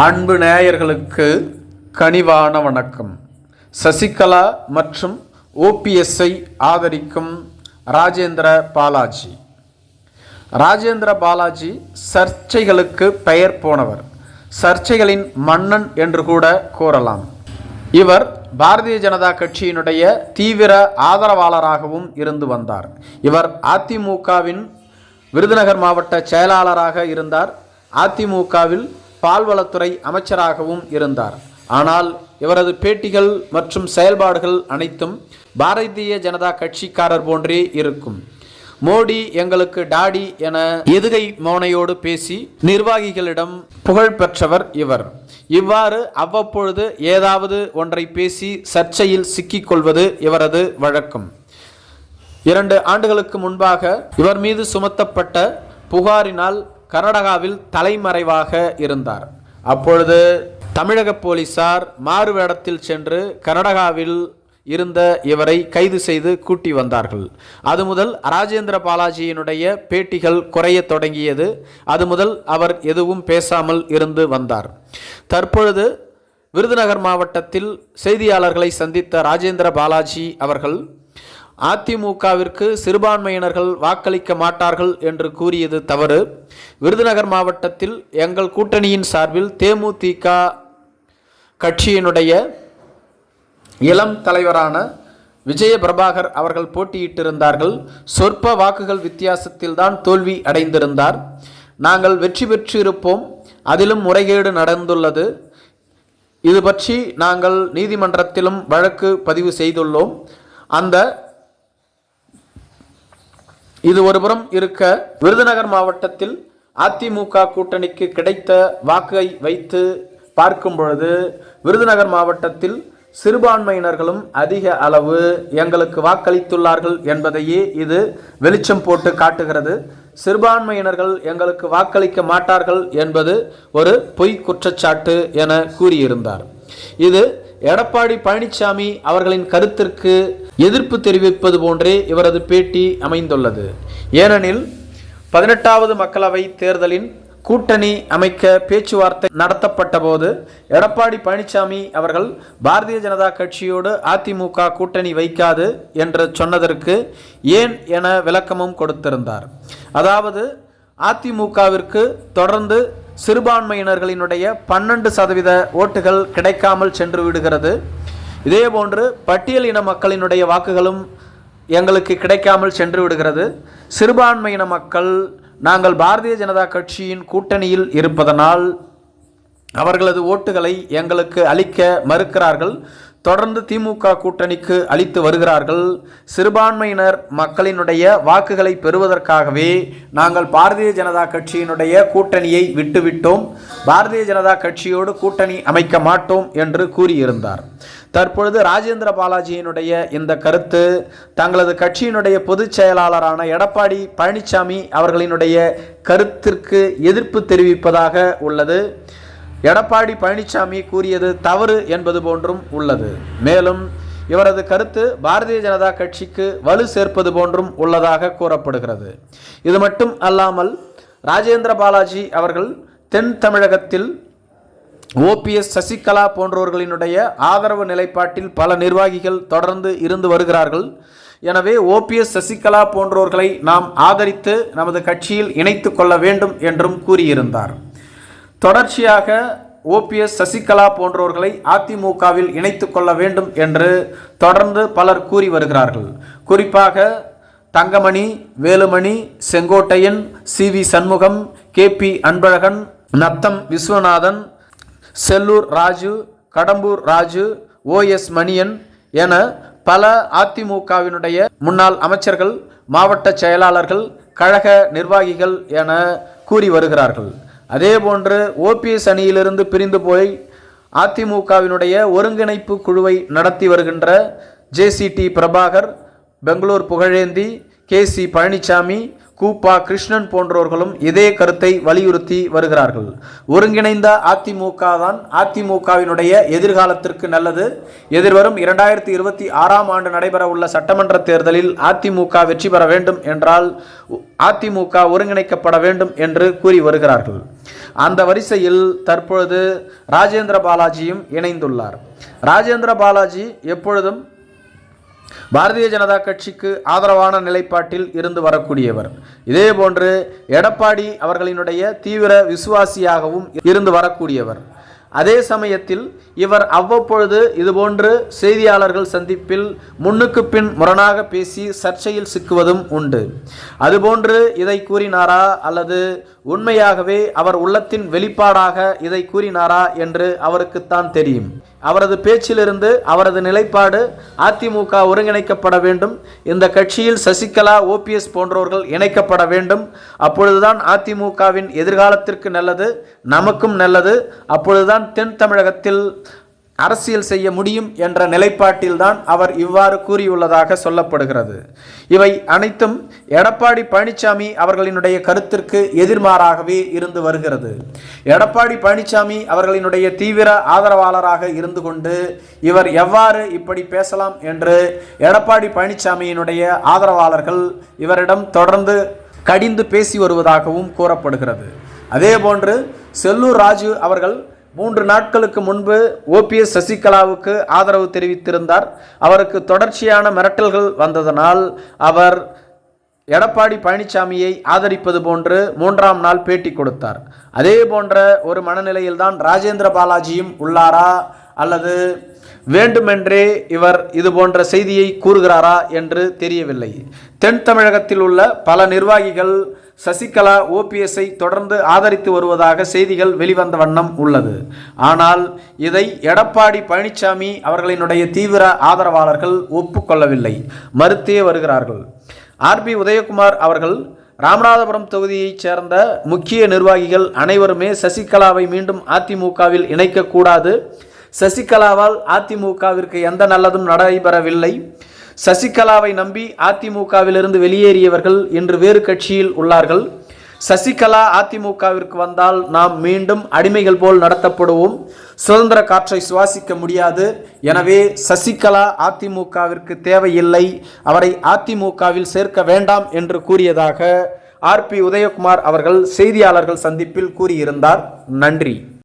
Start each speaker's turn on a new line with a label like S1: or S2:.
S1: அன்பு நேயர்களுக்கு கனிவான வணக்கம். சசிகலா மற்றும் ஓபிஎஸ்ஐ ஆதரிக்கும் ராஜேந்திர பாலாஜி. ராஜேந்திர பாலாஜி சர்ச்சைகளுக்கு பெயர் போனவர். சர்ச்சைகளின் மன்னன் என்று கூட கூறலாம். இவர் பாரதிய ஜனதா கட்சியினுடைய தீவிர ஆதரவாளராகவும் இருந்து வந்தார். இவர் அதிமுகவின் விருதுநகர் மாவட்ட செயலாளராக இருந்தார். அதிமுகவில் பால்வளத்துறை அமைச்சராகவும் இருந்தார். ஆனால் இவரது பேட்டிகள் மற்றும் செயல்பாடுகள் அனைத்தும் பாரதிய ஜனதா கட்சிக்காரர் போன்றே இருக்கும். மோடி எங்களுக்கு டாடி என எதுகை மோனையோடு பேசி நிர்வாகிகளிடம் புகழ் பெற்றவர் இவர். இவ்வாறு அவ்வப்பொழுது ஏதாவது ஒன்றை பேசி சர்ச்சையில் சிக்கிக்கொள்வது இவரது வழக்கம். இரண்டு ஆண்டுகளுக்கு முன்பாக இவர் மீது சுமத்தப்பட்ட புகாரினால் கர்நாடகாவில் தலைமறைவாக இருந்தார். அப்பொழுது தமிழக போலீசார் மாறு வேடத்தில் சென்று கர்நாடகாவில் இருந்த இவரை கைது செய்து கூட்டி வந்தார்கள். அது முதல் ராஜேந்திர பாலாஜியினுடைய பேட்டிகள் குறையத் தொடங்கியது. அது முதல் அவர் எதுவும் பேசாமல் இருந்து வந்தார். தற்பொழுது விருதுநகர் மாவட்டத்தில் செய்தியாளர்களை சந்தித்த ராஜேந்திர பாலாஜி அவர்கள் அதிமுகவிற்கு சிறுபான்மையினர்கள் வாக்களிக்க மாட்டார்கள் என்று கூறியது தவறு. விருதுநகர் மாவட்டத்தில் எங்கள் கூட்டணியின் சார்பில் தேமுதிக கட்சியினுடைய இளம் தலைவரான விஜய பிரபாகர் அவர்கள் போட்டியிட்டிருந்தார்கள். சொற்ப வாக்குகள் வித்தியாசத்தில்தான் தோல்வி அடைந்திருந்தார். நாங்கள் வெற்றி பெற்றிருப்போம். அதிலும் முறைகேடு நடந்துள்ளது. இது பற்றி நாங்கள் நீதிமன்றத்திலும் வழக்கு பதிவு செய்துள்ளோம். அந்த இது ஒருபுறம் இருக்க விருதுநகர் மாவட்டத்தில் அதிமுக கூட்டணிக்கு கிடைத்த வாக்கை வைத்து பார்க்கும் பொழுது விருதுநகர் மாவட்டத்தில் சிறுபான்மையினர்களும் அதிக அளவு எங்களுக்கு வாக்களித்துள்ளார்கள் என்பதையே இது வெளிச்சம் போட்டு காட்டுகிறது. சிறுபான்மையினர்கள் எங்களுக்கு வாக்களிக்க மாட்டார்கள் என்பது ஒரு பொய் குற்றச்சாட்டு என கூறியிருந்தார். இது எடப்பாடி பழனிசாமி அவர்களின் கருத்திற்கு எதிர்ப்பு தெரிவிப்பது போன்றே இவரது பேட்டி அமைந்துள்ளது. ஏனெனில் பதினெட்டாவது மக்களவை தேர்தலின் கூட்டணி அமைக்க பேச்சுவார்த்தை நடத்தப்பட்ட போது எடப்பாடி பழனிசாமி அவர்கள் பாரதிய ஜனதா கட்சியோடு அதிமுக கூட்டணி வைக்காது என்று சொன்னதற்கு ஏன் என விளக்கமும் கொடுத்திருந்தார். அதாவது அதிமுகவிற்கு தொடர்ந்து சிறுபான்மையினர்களினுடைய பன்னெண்டு சதவீத ஓட்டுகள் கிடைக்காமல் சென்று விடுகிறது. இதேபோன்று பட்டியல் இன மக்களினுடைய வாக்குகளும் எங்களுக்கு கிடைக்காமல் சென்று விடுகிறது. சிறுபான்மையின மக்கள் நாங்கள் பாரதிய ஜனதா கட்சியின் கூட்டணியில் இருப்பதனால் அவர்களது ஓட்டுகளை எங்களுக்கு அளிக்க மறுக்கிறார்கள். தொடர்ந்து திமுக கூட்டணிக்கு அளித்து வருகிறார்கள். சிறுபான்மையினர் மக்களினுடைய வாக்குகளை பெறுவதற்காகவே நாங்கள் பாரதிய ஜனதா கட்சியினுடைய கூட்டணியை விட்டுவிட்டோம். பாரதிய ஜனதா கட்சியோடு கூட்டணி அமைக்க மாட்டோம் என்று கூறியிருந்தார். தற்பொழுது ராஜேந்திர பாலாஜியினுடைய இந்த கருத்து தங்களது கட்சியினுடைய பொதுச் செயலாளரான எடப்பாடி பழனிசாமி அவர்களினுடைய கருத்திற்கு எதிர்ப்பு தெரிவிப்பதாக உள்ளது. எடப்பாடி பழனிசாமி கூறியது தவறு என்பது போன்றும் உள்ளது. மேலும் இவரது கருத்து பாரதிய ஜனதா கட்சிக்கு வலு சேர்ப்பது போன்றும் உள்ளதாக கூறப்படுகிறது. இது மட்டும் அல்லாமல் ராஜேந்திர பாலாஜி அவர்கள் தென் தமிழகத்தில் ஓபிஎஸ் சசிகலா போன்றவர்களினுடைய ஆதரவு நிலைப்பாட்டில் பல நிர்வாகிகள் தொடர்ந்து இருந்து வருகிறார்கள். எனவே ஓபிஎஸ் சசிகலா போன்றோர்களை நாம் ஆதரித்து நமது கட்சியில் இணைத்து கொள்ள வேண்டும் என்றும் கூறியிருந்தார். தொடர்ச்சியாக ஓபிஎஸ் சசிகலா போன்றோர்களை அதிமுகவில் இணைத்து கொள்ள வேண்டும் என்று தொடர்ந்து பலர் கூறி வருகிறார்கள். குறிப்பாக Thangamani Velumani Sengottaiyan C V Shanmugam K P Anbazhagan Natham Viswanathan Sellur Raju Kadambur Raju OS Manian என பல அதிமுகவினுடைய முன்னாள் அமைச்சர்கள் மாவட்ட செயலாளர்கள் கழக நிர்வாகிகள் என கூறி வருகிறார்கள். அதே போன்று ஓபிஎஸ் அணியிலிருந்து பிரிந்து போய் அதிமுகவினுடைய ஒருங்கிணைப்பு குழுவை நடத்தி வருகின்ற JCD Prabhakar Bangalore Pugazhendi K C Palaniswami கூப்பா Krishnan போன்றோர்களும் இதே கருத்தை வலியுறுத்தி வருகிறார்கள். ஒருங்கிணைந்த அதிமுக தான் அதிமுகவினுடைய எதிர்காலத்திற்கு நல்லது. எதிர்வரும் இரண்டாயிரத்தி இருபத்தி ஆறாம் ஆண்டு நடைபெற உள்ள சட்டமன்ற தேர்தலில் அதிமுக வெற்றி பெற வேண்டும் என்றால் அதிமுக ஒருங்கிணைக்கப்பட வேண்டும் என்று கூறி வருகிறார்கள். அந்த வரிசையில் தற்பொழுது ராஜேந்திர பாலாஜியும் இணைந்துள்ளார். ராஜேந்திர பாலாஜி எப்பொழுதும் பாரதிய ஜனதா கட்சிக்கு ஆதரவான நிலைப்பாட்டில் இருந்து வரக்கூடியவர். இதேபோன்று எடப்பாடி அவர்களினுடைய தீவிர விசுவாசியாகவும் இருந்து வரக்கூடியவர். அதே சமயத்தில் இவர் அவ்வப்பொழுது இதுபோன்று செய்தியாளர்கள் சந்திப்பில் முன்னுக்கு பின் முரணாக பேசி சர்ச்சையில் சிக்குவதும் உண்டு. அதுபோன்று இதை கூறினாரா அல்லது உண்மையாகவே அவர் உள்ளத்தின் வெளிப்பாடாக இதை கூறினாரா என்று அவருக்குத்தான் தெரியும். அவரது பேச்சிலிருந்து அவரது நிலைப்பாடு அதிமுக ஒருங்கிணைக்கப்பட வேண்டும். இந்த கட்சியில் சசிகலா ஓபிஎஸ் போன்றவர்கள் இணைக்கப்பட வேண்டும். அப்பொழுதுதான் அதிமுகவின் எதிர்காலத்திற்கு நல்லது நமக்கும் நல்லது. அப்பொழுதுதான் தென் தமிழகத்தில் அரசியல் செய்ய முடியும் என்ற நிலைப்பாட்டில்தான் அவர் இவ்வாறு கூறியுள்ளதாக சொல்லப்படுகிறது. இவை அனைத்தும் எடப்பாடி பழனிசாமி அவர்களினுடைய கருத்திற்கு எதிர்மாறாகவே இருந்து வருகிறது. எடப்பாடி பழனிசாமி அவர்களினுடைய தீவிர ஆதரவாளராக இருந்து கொண்டு இவர் எவ்வாறு இப்படி பேசலாம் என்று எடப்பாடி பழனிசாமியினுடைய ஆதரவாளர்கள் இவரிடம் தொடர்ந்து கடிந்து பேசி வருவதாகவும் கூறப்படுகிறது. அதேபோன்று செல்லூர் ராஜு அவர்கள் மூன்று நாட்களுக்கு முன்பு ஓபிஎஸ் சசிகலாவுக்கு ஆதரவு தெரிவித்திருந்தார். அவருக்கு தொடர்ச்சியான மிரட்டல்கள் வந்ததனால் அவர் எடப்பாடி பழனிசாமியை ஆதரிப்பது போன்று மூன்றாம் நாள் பேட்டி கொடுத்தார். அதே போன்ற ஒரு மனநிலையில்தான் ராஜேந்திர பாலாஜியும் உள்ளாரா அல்லது வேண்டுமென்றே இவர் இது போன்ற செய்தியை கூறுகிறாரா என்று தெரியவில்லை. தென் தமிழகத்தில் உள்ள பல நிர்வாகிகள் சசிகலா ஓபிஎஸ்ஐ தொடர்ந்து ஆதரித்து வருவதாக செய்திகள் வெளிவந்த வண்ணம் உள்ளது. ஆனால் இதை எடப்பாடி பழனிசாமி அவர்களினுடைய தீவிர ஆதரவாளர்கள் ஒப்புக்கொள்ளவில்லை. மறுத்தே வருகிறார்கள். ஆர்பி உதயகுமார் அவர்கள் ராமநாதபுரம் தொகுதியைச் சேர்ந்த முக்கிய நிர்வாகிகள் அனைவருமே சசிகலாவை மீண்டும் அதிமுகவில் இணைக்கக்கூடாது. சசிகலாவால் அதிமுகவிற்கு எந்த நல்லதும் நடைபெறவில்லை. சசிகலாவை நம்பி அதிமுகவிலிருந்து வெளியேறியவர்கள் இன்று வேறு கட்சியில் உள்ளார்கள். சசிகலா அதிமுகவிற்கு வந்தால் நாம் மீண்டும் அடிமைகள் போல் நடத்தப்படுவோம். சுதந்திர காற்றை சுவாசிக்க முடியாது. எனவே சசிகலா அதிமுகவிற்கு தேவையில்லை. அவரை அதிமுகவில் சேர்க்க வேண்டாம் என்று கூறியதாக ஆர்பி உதயகுமார் அவர்கள் செய்தியாளர்கள் சந்திப்பில் கூறியிருந்தார். நன்றி.